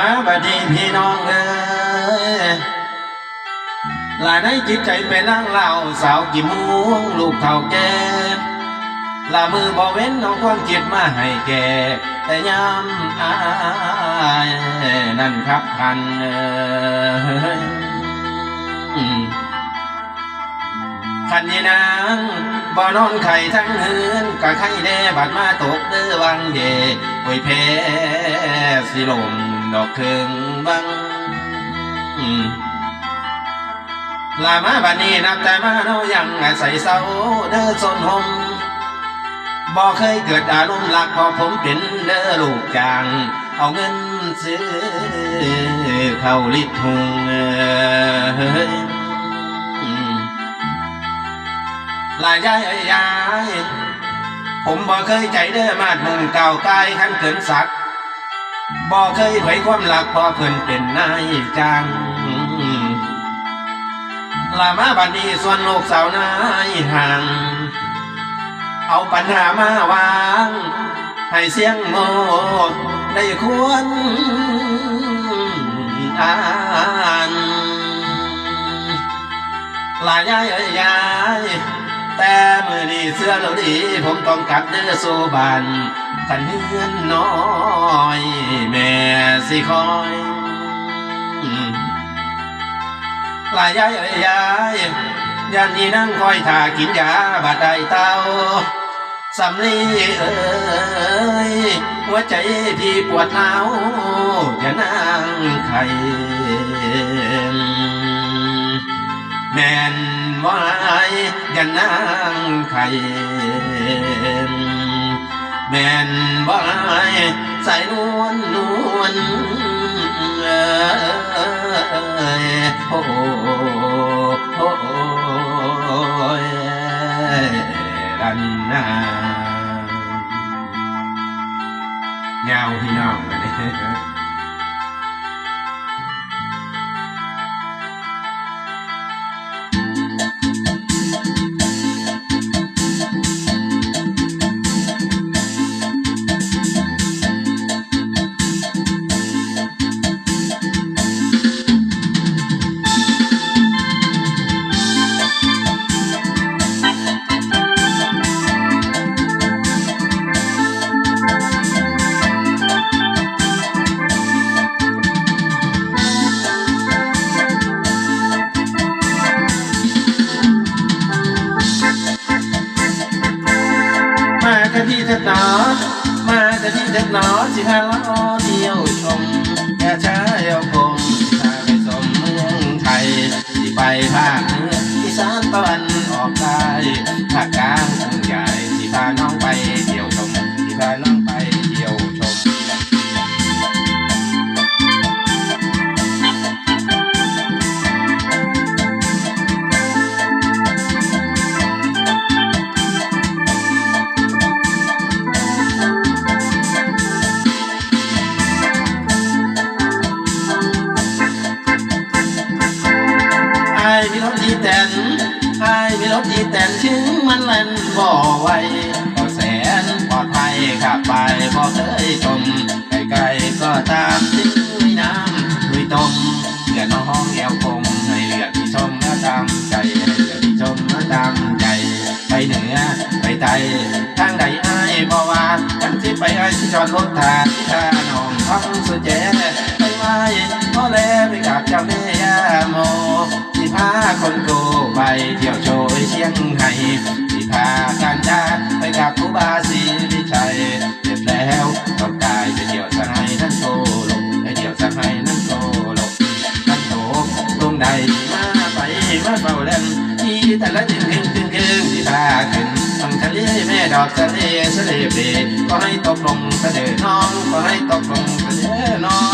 มาบดีพี่น้องเอ้ยหลายในจิตใจเป็นนางเล่าสาวกี่มุงลูกเท่าแก่ลามือบ่เว้นเอาความคิดมาให้แก่แต่ยามอายนั่นครับพันเอ้ยอืมคันยีนางบ่นอนไข่ทั้งเฮือนก็ไข่แน่บัดมาตกเด้อวังเดโอยเพสิลม ดอกเคืองบังลามาบัดนี้นับแต่มาเนายังอาศัยเศร้าเด้อสนหมบ่เคยเกิดอารมณ์หลักพอผมเป็นเด้อลูกจาง เอาเงินซื้อเข้าลิทุงเอ้ยอืมลายยายเอ้ยายผมบ่เคยใจเด้อมาดมึงเก่าวกายขันเกินสัก บ่เคยไผความหลักพอเพิ่นเป็นนายจ้างลามาบัดนี้ส่วนลูกสาวนายห่าง เอาปัญหามาวาง ให้เสียงโมได้ควรอ่านลายยายเอ้ยยายแต่มือนี้เสื้อเราดีผมต้องกลับเด้อสู่บ้าน กันเฮือนน้อย แม่สิคอยลายยายยายยันนี้นั่งคอยทากินยาบาดใดเต้าสำลีเอ้ยหัวใจพี่ปวดร้าวอย่านางไข่แม่นวาอย่านางไข่ แม่นบ่ายใส่นวลนวลโอ้โอ้โอ้ยดันนาเงาพี่น้องกันนี่มากั ที่เถิดหนอมาแต่ที่เถิดหนอสิพาล้อเดียว อ้มีรถอีแตนไอ้มีรถอีแตนถึงมันเล่นบ่ไหวก็แสนปลอดภัยขับไปบ่เคยจมไกลๆก็ตามทิ้งลุยน้ำลุยต้มเดือน้องแอวคงให้เลือดที่ชมมาตามใจให้เลือดที่ชมมาตามใจ ไปเหนือไปใต้ทางใดไอ้ายบ่ว่าทั้งที่ไปไอ้ที่จอดรถทางที่ท่าน้องท้องสุดแย่ไปไว้พ่อแลไปกับเจ้าแม่ยาโม พาคนโกไปเที่ยวโชยเชียงไห้ที่พากันจาไปกับครูบาศรีวิชัยเสร็จแล้วต้องกายไปเที่ยวสังไห้นั่นโกลกไปเที่ยวสังไห้นั่นโกลกนั่นโตตรงใดมาไปมาเฝ้าเล่นที่แต่ละจึงคืนคืนคืนที่พาขึ้นฟังทะเลแม่ดอกทะเลทะเลเบก็ให้ตกลงเสด็จน้องก็ให้ตกลงเสด็จน้อง